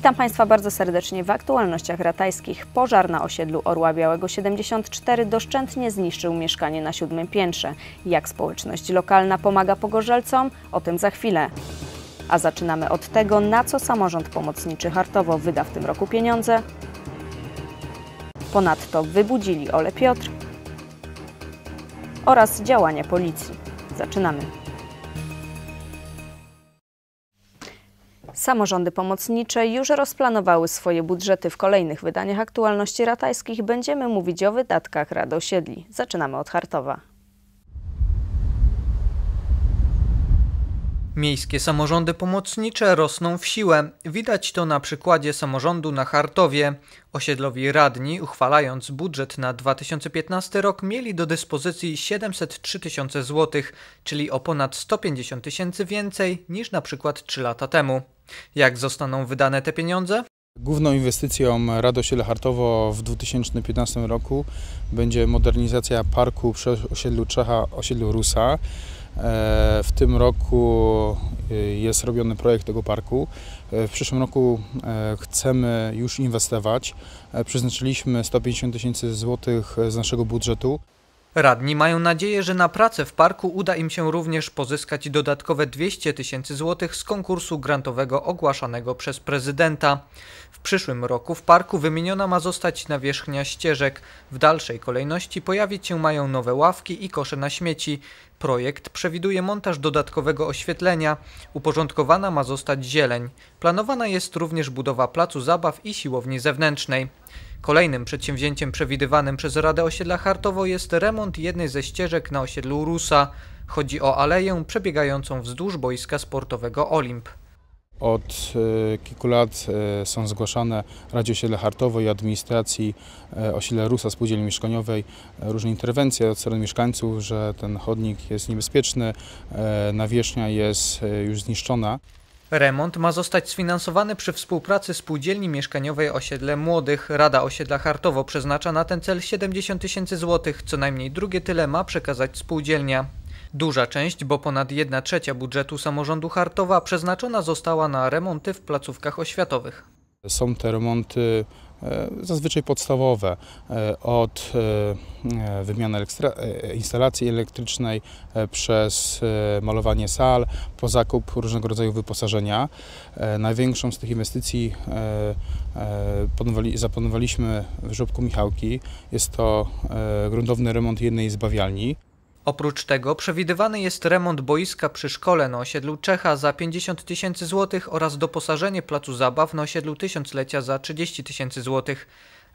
Witam Państwa bardzo serdecznie w aktualnościach ratajskich. Pożar na osiedlu Orła Białego 74 doszczętnie zniszczył mieszkanie na siódmym piętrze. Jak społeczność lokalna pomaga pogorzelcom? O tym za chwilę. A zaczynamy od tego, na co samorząd pomocniczy Hartowo wyda w tym roku pieniądze. Ponadto wybudzili Ole Piotr oraz działania policji. Zaczynamy. Samorządy pomocnicze już rozplanowały swoje budżety w kolejnych wydaniach aktualności ratajskich. Będziemy mówić o wydatkach Rad Osiedli. Zaczynamy od Hartowa. Miejskie samorządy pomocnicze rosną w siłę. Widać to na przykładzie samorządu na Hartowie. Osiedlowi radni, uchwalając budżet na 2015 rok, mieli do dyspozycji 703 tysiące złotych, czyli o ponad 150 tysięcy więcej niż na przykład 3 lata temu. Jak zostaną wydane te pieniądze? Główną inwestycją Rady Osiedla Hartowo w 2015 roku będzie modernizacja parku przy osiedlu Czecha, osiedlu Rusa. E, w tym roku e, jest robiony projekt tego parku. E, w przyszłym roku chcemy już inwestować. Przeznaczyliśmy 150 tysięcy złotych z naszego budżetu. Radni mają nadzieję, że na pracę w parku uda im się również pozyskać dodatkowe 200 tysięcy złotych z konkursu grantowego ogłaszanego przez prezydenta. W przyszłym roku w parku wymieniona ma zostać nawierzchnia ścieżek. W dalszej kolejności pojawić się mają nowe ławki i kosze na śmieci. Projekt przewiduje montaż dodatkowego oświetlenia. Uporządkowana ma zostać zieleń. Planowana jest również budowa placu zabaw i siłowni zewnętrznej. Kolejnym przedsięwzięciem przewidywanym przez Radę Osiedla Hartowo jest remont jednej ze ścieżek na osiedlu Rusa. Chodzi o aleję przebiegającą wzdłuż boiska sportowego Olimp. Od e, kilku lat e, są zgłaszane Radzie Osiedla Hartowo i administracji e, osiedla Rusa Spółdzielni Mieszkaniowej różne interwencje od strony mieszkańców, że ten chodnik jest niebezpieczny, nawierzchnia jest już zniszczona. Remont ma zostać sfinansowany przy współpracy Spółdzielni Mieszkaniowej Osiedle Młodych. Rada Osiedla Hartowo przeznacza na ten cel 70 tysięcy złotych, co najmniej drugie tyle ma przekazać spółdzielnia. Duża część, bo ponad 1 trzecia budżetu samorządu Hartowa przeznaczona została na remonty w placówkach oświatowych. Są te remonty zazwyczaj podstawowe, e, od e, wymiany instalacji elektrycznej przez malowanie sal, po zakup różnego rodzaju wyposażenia. Największą z tych inwestycji zaplanowaliśmy w Żubku Michałki. Jest to gruntowny remont jednej z bawialni. Oprócz tego przewidywany jest remont boiska przy szkole na osiedlu Czecha za 50 tysięcy złotych oraz doposażenie placu zabaw na osiedlu Tysiąclecia za 30 tysięcy złotych.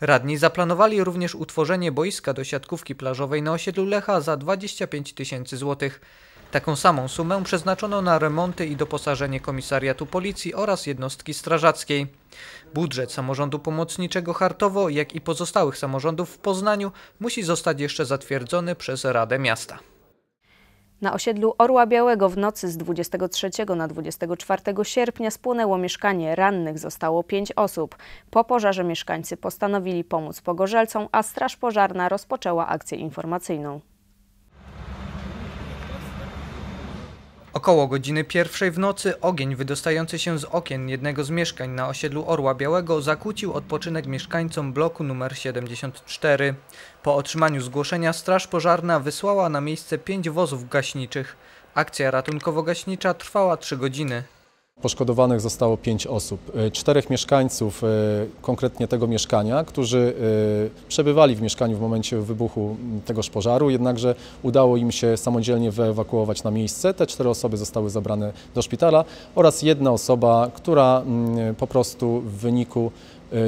Radni zaplanowali również utworzenie boiska do siatkówki plażowej na osiedlu Lecha za 25 tysięcy złotych. Taką samą sumę przeznaczono na remonty i doposażenie komisariatu policji oraz jednostki strażackiej. Budżet samorządu pomocniczego Hartowo, jak i pozostałych samorządów w Poznaniu musi zostać jeszcze zatwierdzony przez Radę Miasta. Na osiedlu Orła Białego w nocy z 23 na 24 sierpnia spłonęło mieszkanie. Rannych zostało pięć osób. Po pożarze mieszkańcy postanowili pomóc pogorzelcom, a Straż Pożarna rozpoczęła akcję informacyjną. Około godziny pierwszej w nocy ogień wydostający się z okien jednego z mieszkań na osiedlu Orła Białego zakłócił odpoczynek mieszkańcom bloku numer 74. Po otrzymaniu zgłoszenia Straż Pożarna wysłała na miejsce pięć wozów gaśniczych. Akcja ratunkowo-gaśnicza trwała trzy godziny. Poszkodowanych zostało pięć osób. E, czterech mieszkańców e, konkretnie tego mieszkania, którzy e, przebywali w mieszkaniu w momencie wybuchu tegoż pożaru, jednakże udało im się samodzielnie wyewakuować na miejsce. Te cztery osoby zostały zabrane do szpitala oraz jedna osoba, która po prostu w wyniku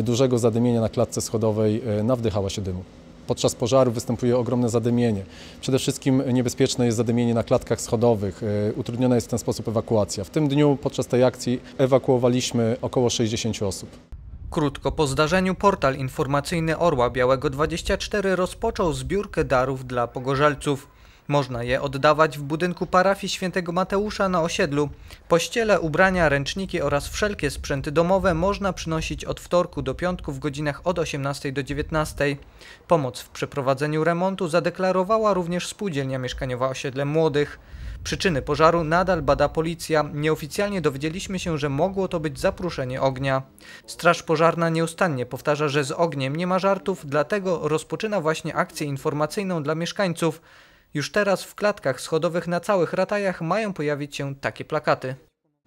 dużego zadymienia na klatce schodowej nawdychała się dymu podczas pożaru występuje ogromne zadymienie. Przede wszystkim niebezpieczne jest zadymienie na klatkach schodowych. E, utrudniona jest w ten sposób ewakuacja. W tym dniu podczas tej akcji ewakuowaliśmy około 60 osób. Krótko po zdarzeniu portal informacyjny Orła Białego 24 rozpoczął zbiórkę darów dla pogorzelców. Można je oddawać w budynku parafii świętego Mateusza na osiedlu. Pościele, ubrania, ręczniki oraz wszelkie sprzęty domowe można przynosić od wtorku do piątku w godzinach od 18 do 19. Pomoc w przeprowadzeniu remontu zadeklarowała również spółdzielnia mieszkaniowa osiedle młodych. Przyczyny pożaru nadal bada policja. Nieoficjalnie dowiedzieliśmy się, że mogło to być zapruszenie ognia. Straż pożarna nieustannie powtarza, że z ogniem nie ma żartów, dlatego rozpoczyna właśnie akcję informacyjną dla mieszkańców. Już teraz w klatkach schodowych na całych ratajach mają pojawić się takie plakaty.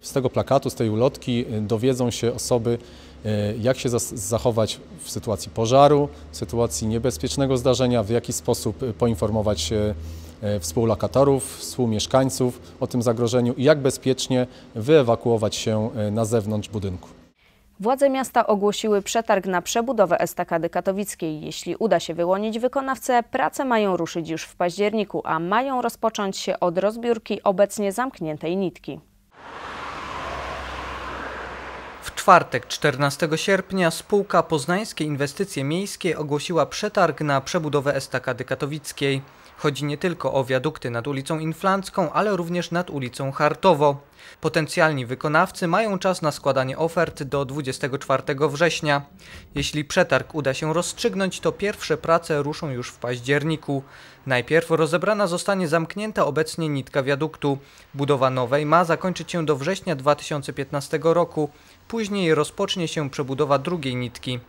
Z tego plakatu, z tej ulotki y, dowiedzą się osoby, y, jak się zachować w sytuacji pożaru, w sytuacji niebezpiecznego zdarzenia, w jaki sposób y, poinformować współlokatorów, współmieszkańców o tym zagrożeniu i jak bezpiecznie wyewakuować się na zewnątrz budynku. Władze miasta ogłosiły przetarg na przebudowę estakady katowickiej. Jeśli uda się wyłonić wykonawcę, prace mają ruszyć już w październiku, a mają rozpocząć się od rozbiórki obecnie zamkniętej nitki. W czwartek 14 sierpnia spółka Poznańskie Inwestycje Miejskie ogłosiła przetarg na przebudowę estakady katowickiej. Chodzi nie tylko o wiadukty nad ulicą Inflancką, ale również nad ulicą Hartowo. Potencjalni wykonawcy mają czas na składanie ofert do 24 września. Jeśli przetarg uda się rozstrzygnąć, to pierwsze prace ruszą już w październiku. Najpierw rozebrana zostanie zamknięta obecnie nitka wiaduktu. Budowa nowej ma zakończyć się do września 2015 roku. Później rozpocznie się przebudowa drugiej nitki.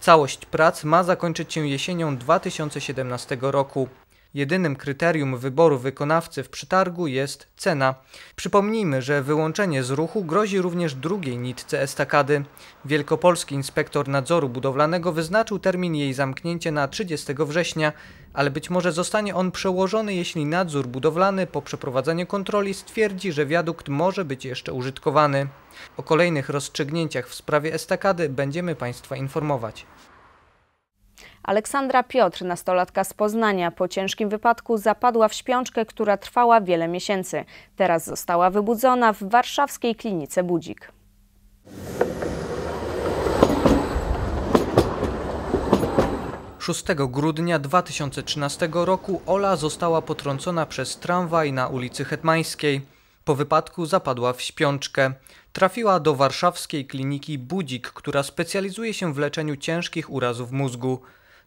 Całość prac ma zakończyć się jesienią 2017 roku. Jedynym kryterium wyboru wykonawcy w przetargu jest cena. Przypomnijmy, że wyłączenie z ruchu grozi również drugiej nitce estakady. Wielkopolski inspektor nadzoru budowlanego wyznaczył termin jej zamknięcia na 30 września, ale być może zostanie on przełożony, jeśli nadzór budowlany po przeprowadzeniu kontroli stwierdzi, że wiadukt może być jeszcze użytkowany. O kolejnych rozstrzygnięciach w sprawie estakady będziemy Państwa informować. Aleksandra Piotr, nastolatka z Poznania, po ciężkim wypadku zapadła w śpiączkę, która trwała wiele miesięcy. Teraz została wybudzona w warszawskiej klinice Budzik. Szóstego grudnia 2013 roku Ola została potrącona przez tramwaj na ulicy Hetmańskiej. Po wypadku zapadła w śpiączkę. Trafiła do warszawskiej kliniki Budzik, która specjalizuje się w leczeniu ciężkich urazów mózgu.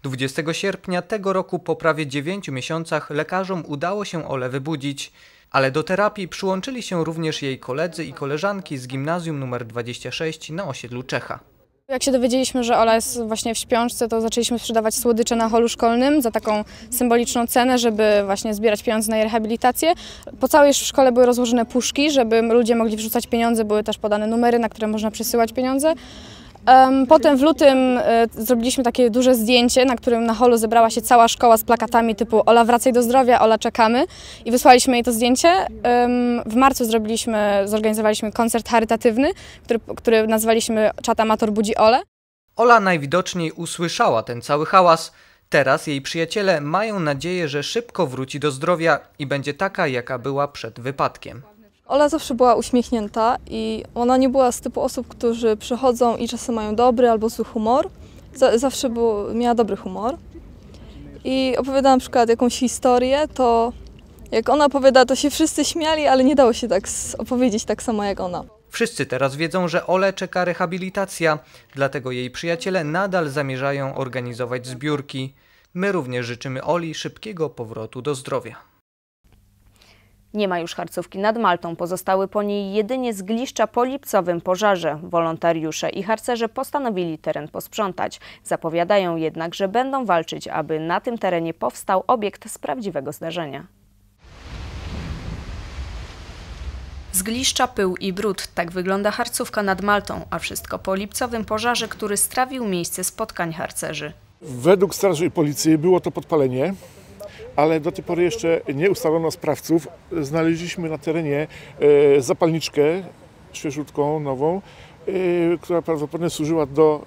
20 sierpnia tego roku po prawie 9 miesiącach lekarzom udało się Ole wybudzić, ale do terapii przyłączyli się również jej koledzy i koleżanki z gimnazjum nr 26 na osiedlu Czecha. Jak się dowiedzieliśmy, że Ola jest właśnie w śpiączce, to zaczęliśmy sprzedawać słodycze na holu szkolnym za taką symboliczną cenę, żeby właśnie zbierać pieniądze na jej rehabilitację. Po całej szkole były rozłożone puszki, żeby ludzie mogli wrzucać pieniądze, były też podane numery, na które można przesyłać pieniądze. Em, Potem w lutym e, zrobiliśmy takie duże zdjęcie, na którym na holu zebrała się cała szkoła z plakatami typu Ola wracaj do zdrowia, Ola czekamy i wysłaliśmy jej to zdjęcie. W marcu zrobiliśmy, zorganizowaliśmy koncert charytatywny, który, który nazwaliśmy Czat Amator Budzi Ole. Ola najwidoczniej usłyszała ten cały hałas. Teraz jej przyjaciele mają nadzieję, że szybko wróci do zdrowia i będzie taka, jaka była przed wypadkiem. Ola zawsze była uśmiechnięta i ona nie była z typu osób, którzy przychodzą i czasem mają dobry albo zły humor. Za- Zawsze był, miała dobry humor. I opowiada na przykład jakąś historię, to jak ona opowiada, to się wszyscy śmiali, ale nie dało się tak opowiedzieć tak samo jak ona. Wszyscy teraz wiedzą, że Ole czeka rehabilitacja, dlatego jej przyjaciele nadal zamierzają organizować zbiórki. My również życzymy Oli szybkiego powrotu do zdrowia. Nie ma już harcówki nad Maltą, pozostały po niej jedynie zgliszcza po lipcowym pożarze. Wolontariusze i harcerze postanowili teren posprzątać. Zapowiadają jednak, że będą walczyć, aby na tym terenie powstał obiekt z prawdziwego zdarzenia. Zgliszcza, pył i brud. Tak wygląda harcówka nad Maltą, a wszystko po lipcowym pożarze, który strawił miejsce spotkań harcerzy. Według Straży i Policji było to podpalenie, ale do tej pory jeszcze nie ustalono sprawców. Znaleźliśmy na terenie e, zapalniczkę świeżutką, nową, e, która prawdopodobnie służyła do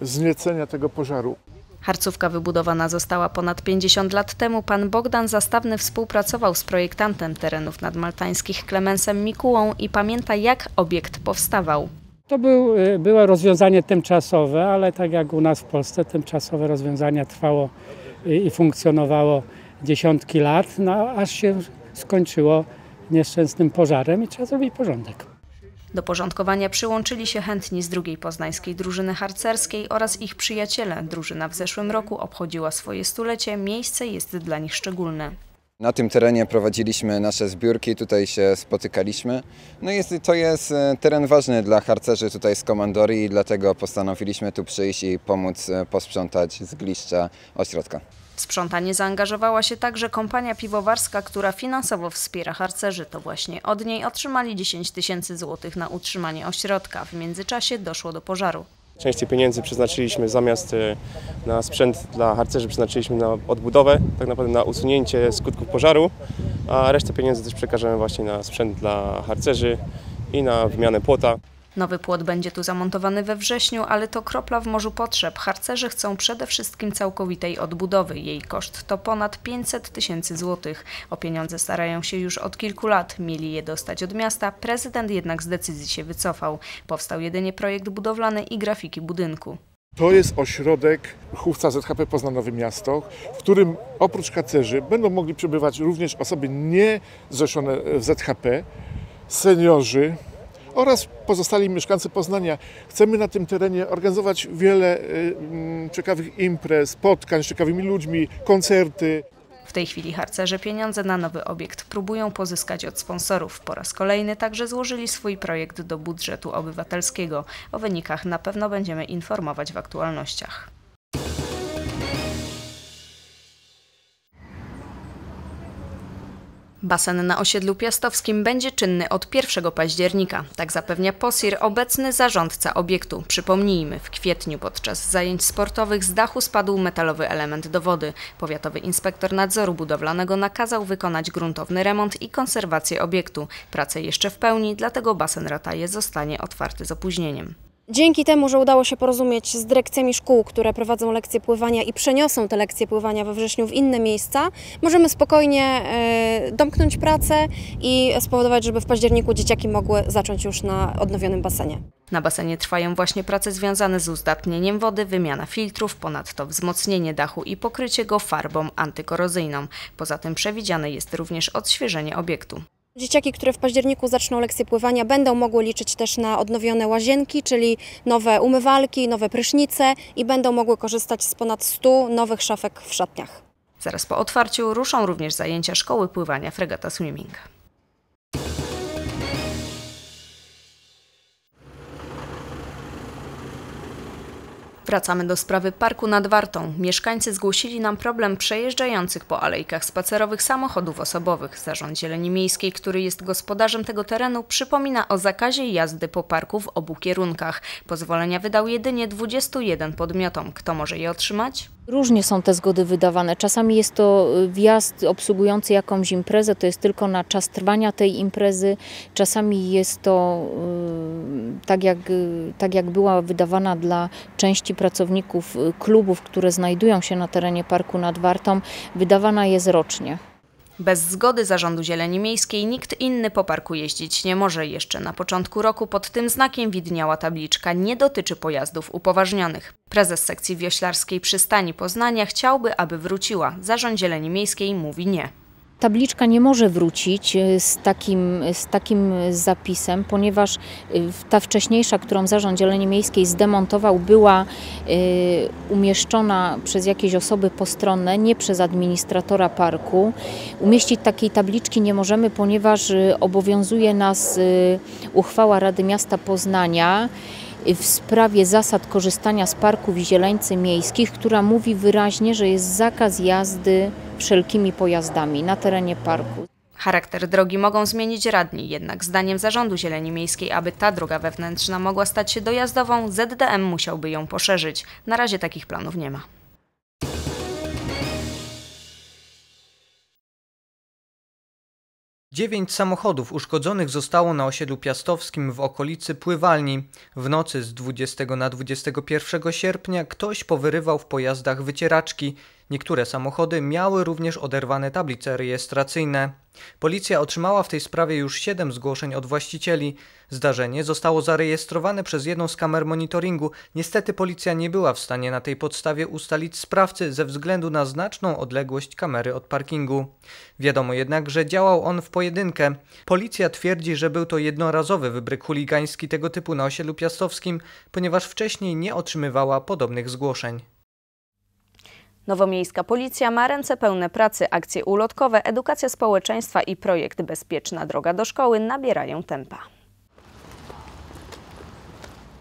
zniecenia tego pożaru. Harcówka wybudowana została ponad 50 lat temu. Pan Bogdan Zastawny współpracował z projektantem terenów nadmaltańskich Klemensem Mikułą i pamięta, jak obiekt powstawał. To był, y, było rozwiązanie tymczasowe, ale tak jak u nas w Polsce, tymczasowe rozwiązanie trwało i funkcjonowało dziesiątki lat, no aż się skończyło nieszczęsnym pożarem i trzeba zrobić porządek. Do porządkowania przyłączyli się chętni z drugiej poznańskiej drużyny harcerskiej oraz ich przyjaciele. Drużyna w zeszłym roku obchodziła swoje stulecie, miejsce jest dla nich szczególne. Na tym terenie prowadziliśmy nasze zbiórki, tutaj się spotykaliśmy. No jest, to jest e, teren ważny dla harcerzy tutaj z Komandorii i dlatego postanowiliśmy tu przyjść i pomóc e, posprzątać zgliszcza ośrodka. W sprzątanie zaangażowała się także kompania piwowarska, która finansowo wspiera harcerzy. To właśnie od niej otrzymali 10 tysięcy złotych na utrzymanie ośrodka. W międzyczasie doszło do pożaru. Część tych pieniędzy przeznaczyliśmy zamiast e, na sprzęt dla harcerzy, przeznaczyliśmy na odbudowę, tak naprawdę na usunięcie skutków pożaru, a resztę pieniędzy też przekażemy właśnie na sprzęt dla harcerzy i na wymianę płota. Nowy płot będzie tu zamontowany we wrześniu, ale to kropla w morzu potrzeb. Harcerze chcą przede wszystkim całkowitej odbudowy. Jej koszt to ponad 500 tysięcy złotych. O pieniądze starają się już od kilku lat. Mieli je dostać od miasta, prezydent jednak z decyzji się wycofał. Powstał jedynie projekt budowlany i grafiki budynku. To jest ośrodek chówca ZHP Poznanowe Miasto, w którym oprócz kacerzy będą mogli przebywać również osoby nie zrzeszone w ZHP, seniorzy, oraz pozostali mieszkańcy Poznania. Chcemy na tym terenie organizować wiele y, mm, ciekawych imprez, spotkań z ciekawymi ludźmi, koncerty. W tej chwili harcerze pieniądze na nowy obiekt próbują pozyskać od sponsorów. Po raz kolejny także złożyli swój projekt do budżetu obywatelskiego. O wynikach na pewno będziemy informować w aktualnościach. Basen na osiedlu piastowskim będzie czynny od 1 października. Tak zapewnia POSIR, obecny zarządca obiektu. Przypomnijmy, w kwietniu podczas zajęć sportowych z dachu spadł metalowy element do wody. Powiatowy inspektor nadzoru budowlanego nakazał wykonać gruntowny remont i konserwację obiektu. Prace jeszcze w pełni, dlatego basen Rataje zostanie otwarty z opóźnieniem. Dzięki temu, że udało się porozumieć z dyrekcjami szkół, które prowadzą lekcje pływania i przeniosą te lekcje pływania we wrześniu w inne miejsca, możemy spokojnie e, domknąć pracę i spowodować, żeby w październiku dzieciaki mogły zacząć już na odnowionym basenie. Na basenie trwają właśnie prace związane z uzdatnieniem wody, wymiana filtrów, ponadto wzmocnienie dachu i pokrycie go farbą antykorozyjną. Poza tym przewidziane jest również odświeżenie obiektu. Dzieciaki, które w październiku zaczną lekcje pływania, będą mogły liczyć też na odnowione łazienki, czyli nowe umywalki, nowe prysznice i będą mogły korzystać z ponad 100 nowych szafek w szatniach. Zaraz po otwarciu ruszą również zajęcia szkoły pływania Fregata Swimming. Wracamy do sprawy parku nad Wartą. Mieszkańcy zgłosili nam problem przejeżdżających po alejkach spacerowych samochodów osobowych. Zarząd Zieleni Miejskiej, który jest gospodarzem tego terenu, przypomina o zakazie jazdy po parku w obu kierunkach. Pozwolenia wydał jedynie 21 podmiotom. Kto może je otrzymać? Różnie są te zgody wydawane. Czasami jest to y, wjazd obsługujący jakąś imprezę, to jest tylko na czas trwania tej imprezy. Czasami jest to y, tak jak, y, tak jak była wydawana dla części pracowników klubów, które znajdują się na terenie parku nad Wartą, wydawana jest rocznie. Bez zgody Zarządu Zieleni Miejskiej nikt inny po parku jeździć nie może. Jeszcze na początku roku pod tym znakiem widniała tabliczka nie dotyczy pojazdów upoważnionych. Prezes sekcji wioślarskiej przystani Poznania chciałby, aby wróciła. Zarząd Zieleni Miejskiej mówi nie tabliczka nie może wrócić e, z takim, z takim zapisem, ponieważ e, ta wcześniejsza, którą Zarząd Zieleni Miejskiej zdemontował, była e, umieszczona przez jakieś osoby postronne, nie przez administratora parku. Umieścić takiej tabliczki nie możemy, ponieważ obowiązuje nas uchwała Rady Miasta Poznania w sprawie zasad korzystania z parków i zieleńcy miejskich, która mówi wyraźnie, że jest zakaz jazdy wszelkimi pojazdami na terenie parku. Charakter drogi mogą zmienić radni, jednak zdaniem Zarządu Zieleni Miejskiej, aby ta droga wewnętrzna mogła stać się dojazdową, ZDM musiałby ją poszerzyć. Na razie takich planów nie ma. Dziewięć samochodów uszkodzonych zostało na osiedlu piastowskim w okolicy pływalni. W nocy z 20 na 21 sierpnia ktoś powyrywał w pojazdach wycieraczki. Niektóre samochody miały również oderwane tablice rejestracyjne. Policja otrzymała w tej sprawie już 7 zgłoszeń od właścicieli. Zdarzenie zostało zarejestrowane przez jedną z kamer monitoringu. Niestety policja nie była w stanie na tej podstawie ustalić sprawcy ze względu na znaczną odległość kamery od parkingu. Wiadomo jednak, że działał on w pojedynkę. Policja twierdzi, że był to jednorazowy wybryk chuligański tego typu na osiedlu piastowskim, ponieważ wcześniej nie otrzymywała podobnych zgłoszeń. Nowomiejska Policja ma ręce pełne pracy. Akcje ulotkowe, edukacja społeczeństwa i projekt Bezpieczna droga do szkoły nabierają tempa.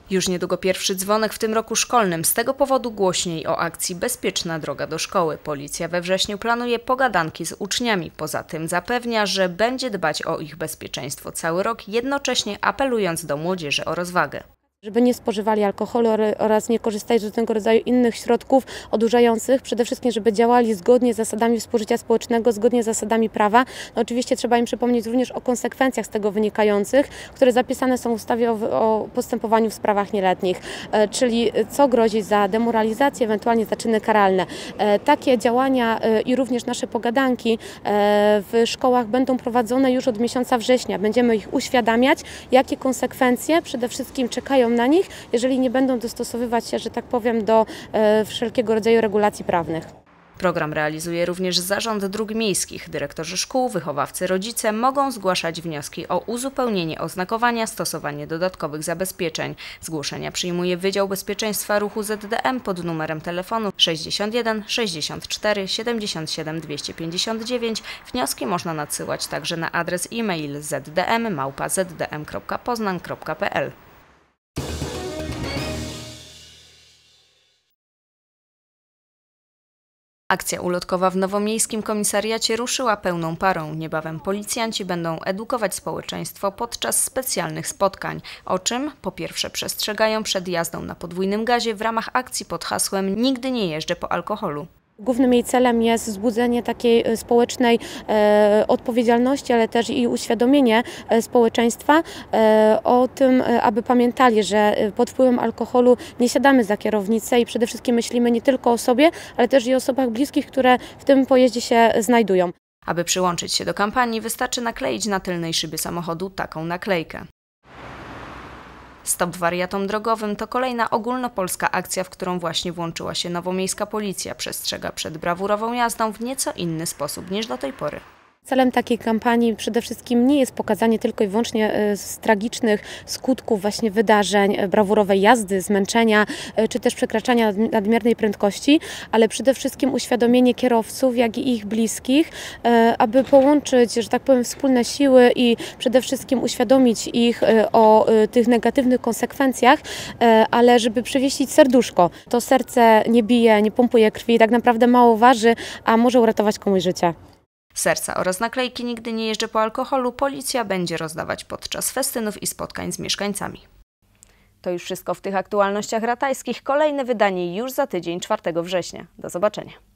Już niedługo pierwszy dzwonek w tym roku szkolnym. Z tego powodu głośniej o akcji Bezpieczna droga do szkoły. Policja we wrześniu planuje pogadanki z uczniami. Poza tym zapewnia, że będzie dbać o ich bezpieczeństwo cały rok, jednocześnie apelując do młodzieży o rozwagę żeby nie spożywali alkoholu oraz nie korzystali z różnego rodzaju innych środków odurzających. Przede wszystkim, żeby działali zgodnie z zasadami współżycia społecznego, zgodnie z zasadami prawa. No oczywiście trzeba im przypomnieć również o konsekwencjach z tego wynikających, które zapisane są w ustawie o, o postępowaniu w sprawach nieletnich, e, czyli co grozi za demoralizację, ewentualnie za czyny karalne. E, takie działania e, i również nasze pogadanki w szkołach będą prowadzone już od miesiąca września. Będziemy ich uświadamiać, jakie konsekwencje przede wszystkim czekają na nich, jeżeli nie będą dostosowywać się, że tak powiem, do e, wszelkiego rodzaju regulacji prawnych. Program realizuje również Zarząd Dróg Miejskich. Dyrektorzy szkół, wychowawcy, rodzice mogą zgłaszać wnioski o uzupełnienie oznakowania, stosowanie dodatkowych zabezpieczeń. Zgłoszenia przyjmuje Wydział Bezpieczeństwa Ruchu ZDM pod numerem telefonu 61 64 77 259. Wnioski można nadsyłać także na adres e-mail zdm.zdm.poznan.pl. Akcja ulotkowa w Nowomiejskim Komisariacie ruszyła pełną parą. Niebawem policjanci będą edukować społeczeństwo podczas specjalnych spotkań, o czym po pierwsze przestrzegają przed jazdą na podwójnym gazie w ramach akcji pod hasłem Nigdy nie jeżdżę po alkoholu. Głównym jej celem jest wzbudzenie takiej e, społecznej e, odpowiedzialności, ale też i uświadomienie e, społeczeństwa o tym, aby pamiętali, że pod wpływem alkoholu nie siadamy za kierownicę i przede wszystkim myślimy nie tylko o sobie, ale też i o osobach bliskich, które w tym pojeździe się znajdują. Aby przyłączyć się do kampanii, wystarczy nakleić na tylnej szybie samochodu taką naklejkę. Stop wariatom drogowym to kolejna ogólnopolska akcja, w którą właśnie włączyła się nowomiejska policja. Przestrzega przed brawurową jazdą w nieco inny sposób niż do tej pory. Celem takiej kampanii przede wszystkim nie jest pokazanie tylko i wyłącznie e, z tragicznych skutków właśnie wydarzeń, e, brawurowej jazdy, zmęczenia e, czy też przekraczania nadmiernej prędkości, ale przede wszystkim uświadomienie kierowców, jak i ich bliskich, aby połączyć, że tak powiem, wspólne siły i przede wszystkim uświadomić ich o tych negatywnych konsekwencjach, ale żeby przywieścić serduszko. To serce nie bije, nie pompuje krwi, tak naprawdę mało waży, a może uratować komuś życie. Serca oraz naklejki Nigdy nie jeżdżę po alkoholu policja będzie rozdawać podczas festynów i spotkań z mieszkańcami. To już wszystko w tych aktualnościach ratajskich. Kolejne wydanie już za tydzień, 4 września. Do zobaczenia.